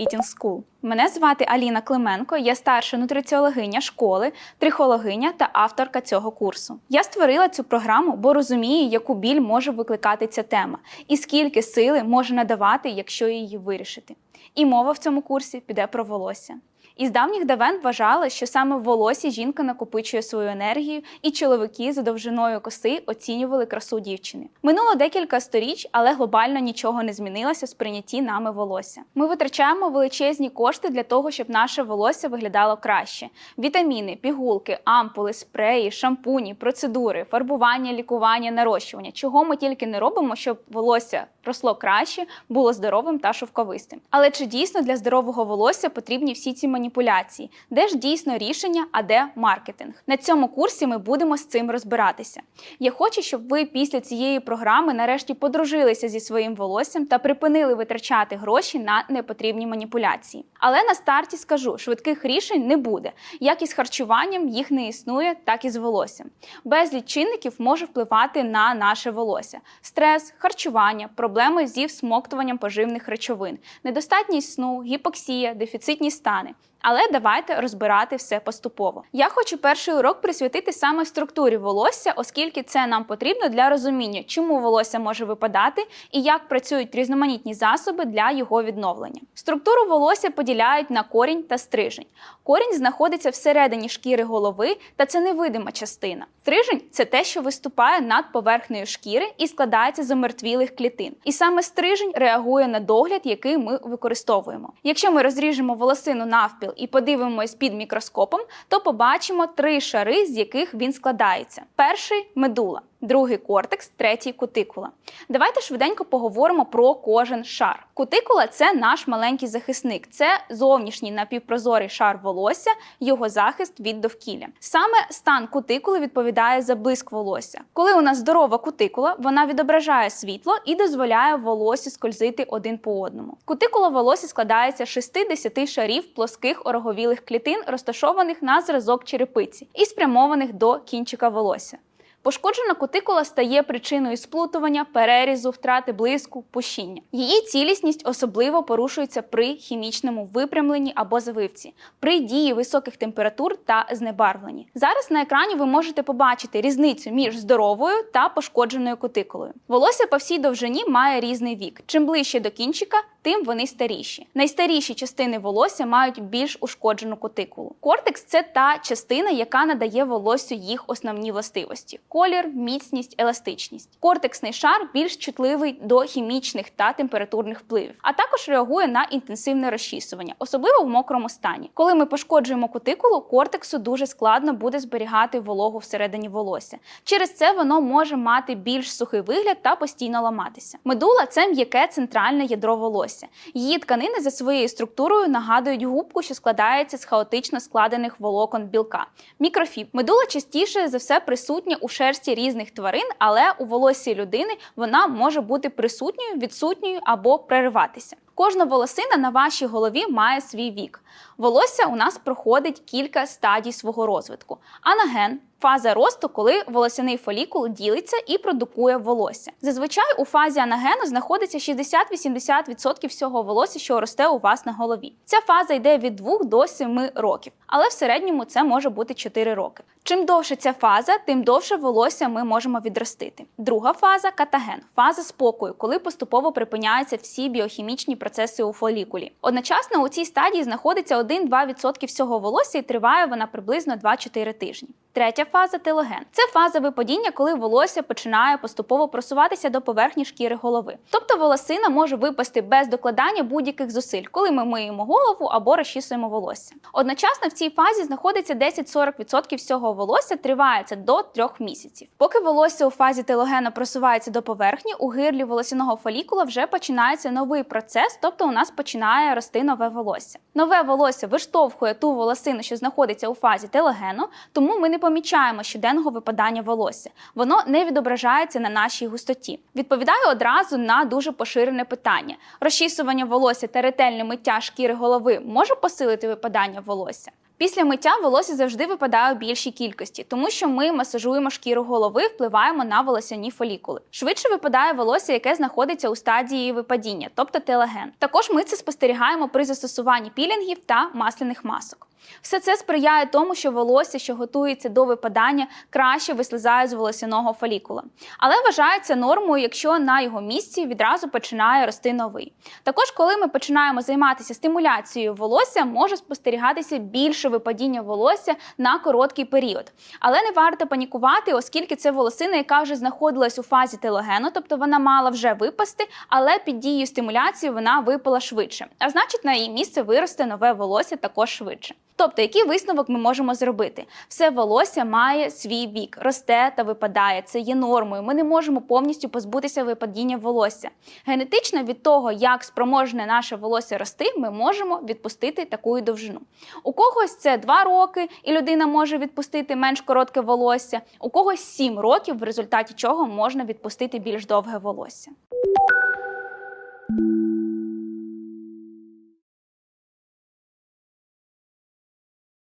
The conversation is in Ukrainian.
Eating School. Мене звати Аліна Клименко, я старша нутриціологиня школи, трихологиня та авторка цього курсу. Я створила цю програму, бо розумію, яку біль може викликати ця тема, і скільки сили може надавати, якщо її вирішити. І мова в цьому курсі піде про волосся. Із давніх давен вважали, що саме в волосі жінка накопичує свою енергію, і чоловіки за довжиною коси оцінювали красу дівчини. Минуло декілька сторіч, але глобально нічого не змінилося в сприйнятті нами волосся. Ми витрачаємо величезні кошти для того, щоб наше волосся виглядало краще: вітаміни, пігулки, ампули, спреї, шампуні, процедури, фарбування, лікування, нарощування. Чого ми тільки не робимо, щоб волосся росло краще, було здоровим та шовковистим. Але чи дійсно для здорового волосся потрібні всі ці маніпуляції? Де ж дійсно рішення, а де маркетинг? На цьому курсі ми будемо з цим розбиратися. Я хочу, щоб ви після цієї програми нарешті подружилися зі своїм волоссям та припинили витрачати гроші на непотрібні маніпуляції. Але на старті скажу, швидких рішень не буде. Як і з харчуванням їх не існує, так і з волоссям. Безліч чинників може впливати на наше волосся: стрес, харчування, проблеми зі всмоктуванням поживних речовин, недостатність сну, гіпоксія, дефіцитні стани. Але давайте розбирати все поступово. Я хочу перший урок присвятити саме структурі волосся, оскільки це нам потрібно для розуміння, чому волосся може випадати і як працюють різноманітні засоби для його відновлення. Структуру волосся поділяють на корінь та стрижень. Корінь знаходиться всередині шкіри голови, та це невидима частина. Стрижень це те, що виступає над поверхнею шкіри і складається з омертвілих клітин. І саме стрижень реагує на догляд, який ми використовуємо. Якщо ми розріжемо волосину навпіл і подивимось під мікроскопом, то побачимо три шари, з яких він складається: перший медула. Другий кортекс, третій кутикула. Давайте швиденько поговоримо про кожен шар. Кутикула це наш маленький захисник, це зовнішній напівпрозорий шар волосся, його захист від довкілля. Саме стан кутикули відповідає за блиск волосся. Коли у нас здорова кутикула, вона відображає світло і дозволяє волосі скользити один по одному. Кутикула волосся складається з 6-10 шарів плоских ороговілих клітин, розташованих на зразок черепиці і спрямованих до кінчика волосся. Пошкоджена кутикула стає причиною сплутування, перерізу, втрати блиску, пущіння. Її цілісність особливо порушується при хімічному випрямленні або завивці, при дії високих температур та знебарвленні. Зараз на екрані ви можете побачити різницю між здоровою та пошкодженою кутикулою. Волосся по всій довжині має різний вік. Чим ближче до кінчика, тим вони старіші. Найстаріші частини волосся мають більш ушкоджену кутикулу. Кортекс це та частина, яка надає волоссю їх основні властивості: колір, міцність, еластичність. Кортексний шар більш чутливий до хімічних та температурних впливів, а також реагує на інтенсивне розчісування, особливо в мокрому стані. Коли ми пошкоджуємо кутикулу, кортексу дуже складно буде зберігати вологу всередині волосся. Через це воно може мати більш сухий вигляд та постійно ламатися. Медула це м'яке центральне ядро волосся. Її тканини за своєю структурою нагадують губку, що складається з хаотично складених волокон білка. Мікрофіб. Медула частіше за все присутня у шерсті різних тварин, але у волосі людини вона може бути присутньою, відсутньою або прериватися. Кожна волосина на вашій голові має свій вік. Волосся у нас проходить кілька стадій свого розвитку. Анаген фаза росту, коли волосяний фолікул ділиться і продукує волосся. Зазвичай у фазі анагену знаходиться 60-80% всього волосся, що росте у вас на голові. Ця фаза йде від 2 до 7 років, але в середньому це може бути 4 роки. Чим довше ця фаза, тим довше волосся ми можемо відростити. Друга фаза катаген, фаза спокою, коли поступово припиняються всі біохімічні процеси у фолікулі. Одночасно у цій стадії знаходиться 1-2% всього волосся і триває вона приблизно 2-4 тижні. Третя фаза телоген. Це фаза випадіння, коли волосся починає поступово просуватися до поверхні шкіри голови. Тобто волосина може випасти без докладання будь-яких зусиль, коли ми миємо голову або розчісуємо волосся. Одночасно в цій фазі знаходиться 10-40% всього волосся, триває це до 3 місяців. Поки волосся у фазі телогена просувається до поверхні, у гирлі волосяного фолікула вже починається новий процес, тобто у нас починає рости нове волосся. Нове волосся виштовхує ту волосину, що знаходиться у фазі телогену, тому ми не помічаємо щоденного випадання волосся. Воно не відображається на нашій густоті. Відповідаю одразу на дуже поширене питання: розчісування волосся та ретельне миття шкіри голови може посилити випадання волосся? Після миття волосся завжди випадає у більшій кількості, тому що ми масажуємо шкіру голови, впливаємо на волосяні фолікули. Швидше випадає волосся, яке знаходиться у стадії випадіння, тобто телеген. Також ми це спостерігаємо при застосуванні пілінгів та масляних масок. Все це сприяє тому, що волосся, що готується до випадання, краще вислизає з волосяного фолікула. Але вважається нормою, якщо на його місці відразу починає рости новий. Також, коли ми починаємо займатися стимуляцією волосся, може спостерігатися більше випадіння волосся на короткий період. Але не варто панікувати, оскільки це волосина, яка вже знаходилась у фазі телогену, тобто вона мала вже випасти, але під дією стимуляції вона випала швидше. А значить, на її місце виросте нове волосся також швидше. Тобто, який висновок ми можемо зробити? Все волосся має свій вік, росте та випадає. Це є нормою. Ми не можемо повністю позбутися випадіння волосся. Генетично від того, як спроможне наше волосся рости, ми можемо відпустити таку довжину. У когось це 2 роки, і людина може відпустити менш коротке волосся, у когось 7 років, в результаті чого можна відпустити більш довге волосся.